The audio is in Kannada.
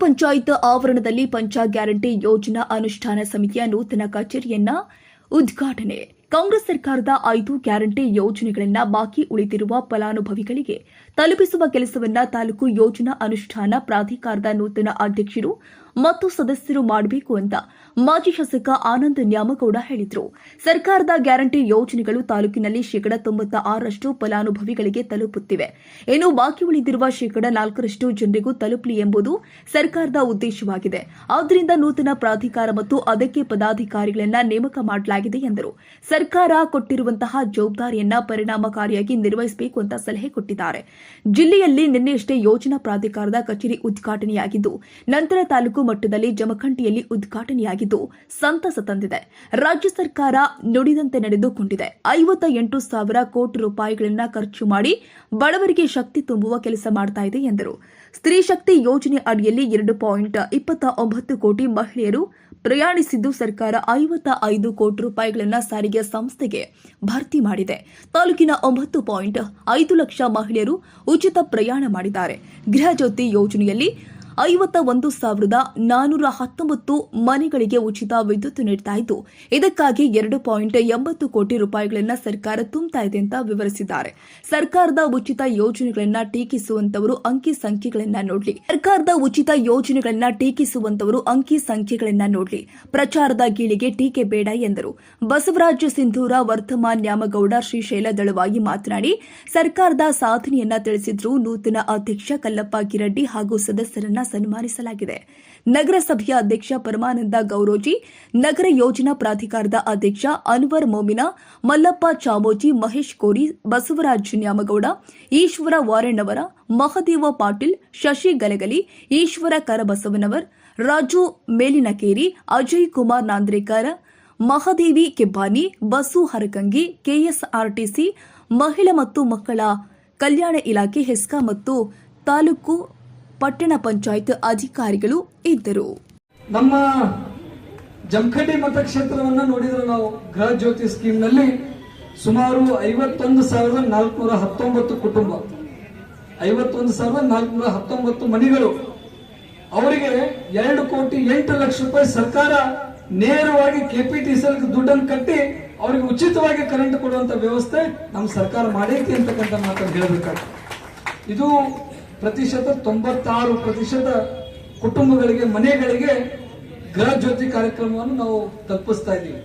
ಪಂಚಾಯತ್ ಆವರಣದಲ್ಲಿ ಪಂಚ ಗ್ಯಾರಂಟಿ ಯೋಜನಾ ಅನುಷ್ಠಾನ ಸಮಿತಿಯ ನೂತನ ಕಚೇರಿಯನ್ನ ಉದ್ಘಾಟನೆ. ಕಾಂಗ್ರೆಸ್ ಸರ್ಕಾರದ ಐದು ಗ್ಯಾರಂಟಿ ಯೋಜನೆಗಳನ್ನ ಬಾಕಿ ಉಳಿದಿರುವ ಫಲಾನುಭವಿಗಳಿಗೆ ತಲುಪಿಸುವ ಕೆಲಸವನ್ನ ತಾಲೂಕು ಯೋಜನಾ ಅನುಷ್ಠಾನ ಪ್ರಾಧಿಕಾರದ ನೂತನ ಅಧ್ಯಕ್ಷರು ಮತ್ತು ಸದಸ್ಯರು ಮಾಡಬೇಕು ಅಂತ ಮಾಜಿ ಶಾಸಕ ಆನಂದ್ ನ್ಯಾಮಗೌಡ ಹೇಳಿದರು. ಸರ್ಕಾರದ ಗ್ಯಾರಂಟಿ ಯೋಜನೆಗಳು ತಾಲೂಕಿನಲ್ಲಿ ಶೇಕಡ ತೊಂಬತ್ತ ಆರರಷ್ಟು ಫಲಾನುಭವಿಗಳಿಗೆ ತಲುಪುತ್ತಿವೆ. ಇನ್ನು ಬಾಕಿ ಉಳಿದಿರುವ ಶೇಕಡ ನಾಲ್ಕರಷ್ಟು ಜನರಿಗೂ ತಲುಪಲಿ ಎಂಬುದು ಸರ್ಕಾರದ ಉದ್ದೇಶವಾಗಿದೆ. ಆದ್ದರಿಂದ ನೂತನ ಪ್ರಾಧಿಕಾರ ಮತ್ತು ಅದಕ್ಕೆ ಪದಾಧಿಕಾರಿಗಳನ್ನ ನೇಮಕ ಮಾಡಲಾಗಿದೆ ಎಂದರು. ಸರ್ಕಾರ ಕೊಟ್ಟಿರುವಂತಹ ಜವಾಬ್ದಾರಿಯನ್ನ ಪರಿಣಾಮಕಾರಿಯಾಗಿ ನಿರ್ವಹಿಸಬೇಕು ಅಂತ ಸಲಹೆ ಕೊಟ್ಟಿದ್ದಾರೆ. ಜಿಲ್ಲೆಯಲ್ಲಿ ನಿನ್ನೆಯಷ್ಟೇ ಯೋಜನಾ ಪ್ರಾಧಿಕಾರದ ಕಚೇರಿ ಉದ್ಘಾಟನೆಯಾಗಿದ್ದು, ನಂತರ ತಾಲೂಕು ಮಟ್ಟದಲ್ಲಿ ಜಮಖಂಡಿಯಲ್ಲಿ ಉದ್ಘಾಟನೆಯಾಗಿದ್ದು ಸಂತಸ ತಂದಿದೆ. ರಾಜ್ಯ ಸರ್ಕಾರ ನುಡಿದಂತೆ ನಡೆದುಕೊಂಡಿದೆ. ಐವತ್ತ ಎಂಟು ಸಾವಿರ ಕೋಟಿ ರೂಪಾಯಿಗಳನ್ನು ಖರ್ಚು ಮಾಡಿ ಬಡವರಿಗೆ ಶಕ್ತಿ ತುಂಬುವ ಕೆಲಸ ಮಾಡ್ತಾ ಇದೆ ಎಂದರು. ಸ್ತ್ರೀ ಶಕ್ತಿ ಯೋಜನೆ ಅಡಿಯಲ್ಲಿ ಎರಡು ಪಾಯಿಂಟ್ ಇಪ್ಪತ್ತ ಒಂಬತ್ತು ಕೋಟಿ ಮಹಿಳೆಯರು ಪ್ರಯಾಣಿಸಿದ್ದು ಸರ್ಕಾರ ಐವತ್ತ ಐದು ಕೋಟಿ ರೂಪಾಯಿಗಳನ್ನು ಸಾರಿಗೆ ಸಂಸ್ಥೆಗೆ ಭರ್ತಿ ಮಾಡಿದೆ. ತಾಲೂಕಿನ ಒಂಬತ್ತು ಪಾಯಿಂಟ್ ಐದು ಲಕ್ಷ ಮಹಿಳೆಯರು ಉಚಿತ ಪ್ರಯಾಣ ಮಾಡಿದ್ದಾರೆ. ಗೃಹ ಜ್ಯೋತಿ ಯೋಜನೆಯಲ್ಲಿ ಐವತ್ತ ಒಂದು ಸಾವಿರದ ನಾನೂರ ಹತ್ತೊಂಬತ್ತು ಮನೆಗಳಿಗೆ ಉಚಿತ ವಿದ್ಯುತ್ ನೀಡ್ತಾ ಇದ್ದು, ಇದಕ್ಕಾಗಿ ಎರಡು ಪಾಯಿಂಟ್ ಎಂಬತ್ತು ಕೋಟಿ ರೂಪಾಯಿಗಳನ್ನ ಸರ್ಕಾರ ತುಂಬುತ್ತಾ ಇದೆ ಅಂತ ವಿವರಿಸಿದ್ದಾರೆ. ಸರ್ಕಾರದ ಉಚಿತ ಯೋಜನೆಗಳನ್ನ ಟೀಕಿಸುವಂತವರು ಅಂಕಿ ಸಂಖ್ಯೆಗಳನ್ನ ನೋಡ್ಲಿ. ಸರ್ಕಾರದ ಉಚಿತ ಯೋಜನೆಗಳನ್ನ ಟೀಕಿಸುವಂತವರು ಅಂಕಿ ಸಂಖ್ಯೆಗಳನ್ನ ನೋಡ್ಲಿ. ಪ್ರಚಾರದ ಗೀಳಿಗೆ ಟೀಕೆ ಬೇಡ ಎಂದರು. ಬಸವರಾಜ ಸಿಂಧೂರ ವರ್ತಮಾನ್ ನ್ಯಾಮಗೌಡ ಶ್ರೀಶೈಲ ದಳವಾಗಿ ಮಾತನಾಡಿ, ಸರ್ಕಾರದ ಸಾಧನೆಯನ್ನ ತಿಳಿಸಿದ್ರು ನೂತನ ಅಧ್ಯಕ್ಷ ಕಲ್ಲಪ್ಪ ಗಿರಡ್ಡಿ ಹಾಗೂ ಸದಸ್ಯರನ್ನ ಸನ್ಮಾನಿಸಲಾಗಿದೆ. ನಗರಸಭೆಯ ಅಧ್ಯಕ್ಷ ಪರಮಾನಂದ ಗೌರೋಜಿ, ನಗರ ಯೋಜನಾ ಪ್ರಾಧಿಕಾರದ ಅಧ್ಯಕ್ಷ ಅನ್ವರ್ ಮೋಮಿನ, ಮಲ್ಲಪ್ಪ ಚಾಮೋಜಿ, ಮಹೇಶ್ ಕೋರಿ, ಬಸವರಾಜ್ ನ್ಯಾಮಗೌಡ, ಈಶ್ವರ ವಾರಣ್ಣವರ, ಮಹದೇವ ಪಾಟೀಲ್, ಶಶಿ ಗಲಗಲಿ, ಈಶ್ವರ ಕರಬಸವನವರ್, ರಾಜು ಮೇಲಿನಕೇರಿ, ಅಜಯ್ ಕುಮಾರ್ ನಾಂದ್ರೇಕರ್, ಮಹಾದೇವಿ ಕೆಬ್ಬಾನಿ, ಬಸು ಹರಕಂಗಿ, ಕೆಎಸ್ಆರ್ಟಿಸಿ, ಮಹಿಳಾ ಮತ್ತು ಮಕ್ಕಳ ಕಲ್ಯಾಣ ಇಲಾಖೆ ಹೆಸ್ಕಾ ಮತ್ತು ತಾಲೂಕು ಪಟ್ಟಣ ಪಂಚಾಯತ್ ಅಧಿಕಾರಿಗಳು ಇದ್ದರು. ನಮ್ಮ ಜಮಖಂಡಿ ಮತಕ್ಷೇತ್ರವನ್ನು ನೋಡಿದ್ರೆ ನಾವು ಗೃಹ ಜ್ಯೋತಿ ಸ್ಕೀಮ್ನಲ್ಲಿ ಸುಮಾರು ಐವತ್ತೊಂದು ಸಾವಿರದ ನಾಲ್ಕುನೂರ ಹತ್ತೊಂಬತ್ತು ಕುಟುಂಬ, ಐವತ್ತೊಂದು ಸಾವಿರದ ನಾಲ್ಕುನೂರ ಹತ್ತೊಂಬತ್ತು ಮನೆಗಳು. ಅವರಿಗೆ ಎರಡು ಕೋಟಿ ಎಂಟು ಲಕ್ಷ ರೂಪಾಯಿ ಸರ್ಕಾರ ನೇರವಾಗಿ ಕೆಪಿಟಿಸಿಎಲ್ ದುಡ್ಡನ್ನು ಕಟ್ಟಿ ಅವರಿಗೆ ಉಚಿತವಾಗಿ ಕರೆಂಟ್ ಕೊಡುವಂತ ವ್ಯವಸ್ಥೆ ನಮ್ಮ ಸರ್ಕಾರ ಮಾಡೈತಿ ಅಂತಕ್ಕಂಥ ಮಾತನ್ನು ಹೇಳಬೇಕಾಗ್ತದೆ. ಇದು ಪ್ರತಿಶತ ತೊಂಬತ್ತಾರು ಪ್ರತಿಶತ ಕುಟುಂಬಗಳಿಗೆ ಮನೆಗಳಿಗೆ ಗೃಹ ಜ್ಯೋತಿ ಕಾರ್ಯಕ್ರಮವನ್ನು ನಾವು ತಲುಪಿಸ್ತಾ ಇದ್ದೀವಿ.